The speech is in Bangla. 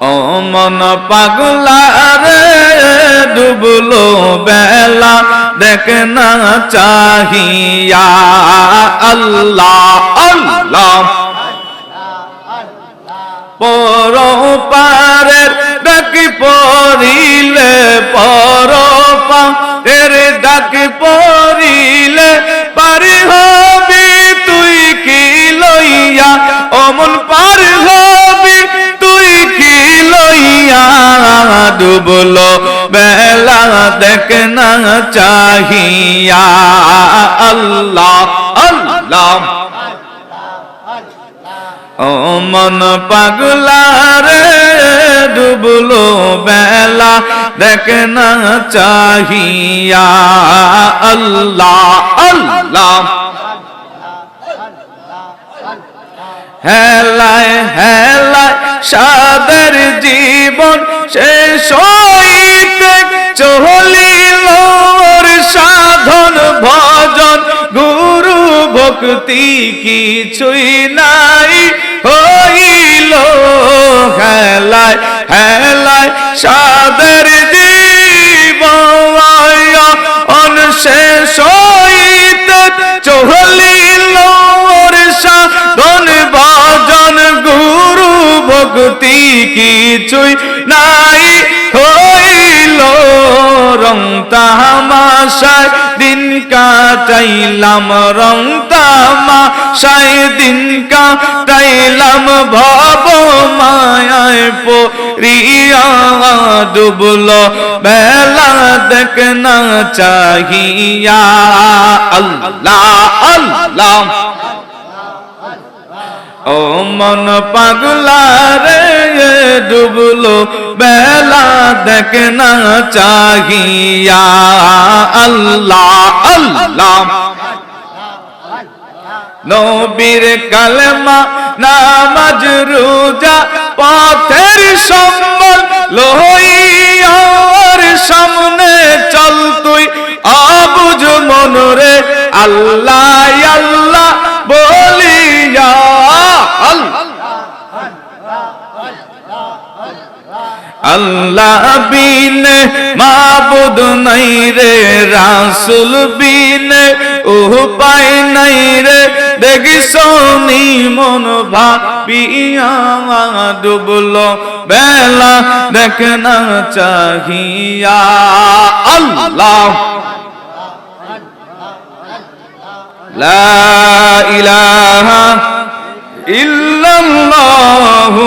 ও মন পাগলা রে, ডুবলো বেলা, দেখ না চাহিয়া আল্লাহ আল্লাহ। পর পারের ডাকি পড়িলে পর পারের ডাকি পড়িলে বেলা দেখ না চাহিয়া আল্লাহ আল্লাহ। ও মন পাগলা ডুবলো বেলা দেখ না চাহিয়া আল্লাহ আল্লাহ। হেলায় হেলায়, সাদের জীবন শেষ হইতে চলিল সাধন ভজন। গুরু ভক্তি কিছুই নাই। হইল হেলায় হেলায় সাদের জীবন অনশেষ হইতে চলিল সাধন ভজন। গুরু ভক্তি কিছুই নাই। কাটাইলাম রং তামাশায় দিন কাটাইলাম ভব মায়ায় পরিয়া ডুবলো, বেলা দেখ না চাহিয়া। আল্লাহ আল্লাহ। ও মন পাগলা রে ডুবলো, বেলা দেখ না চাহিয়া আল্লাহ আল্লাহ নবীর কালেমা নামাজ রোজা পথের সম্বল লোহিয়ার সামনে চল তুই আবুজ মনরে আল্লাহ আল্লাহ বিনে মাবুদ নাই রে, রাসুল বিনে উপায় নাই রে। দেখি সোনি মন ভাবিয়া ডুবলো বেলা দেখ না চাহিয়া। আল্লাহ। লা ইলাহা ইল্লাল্লাহু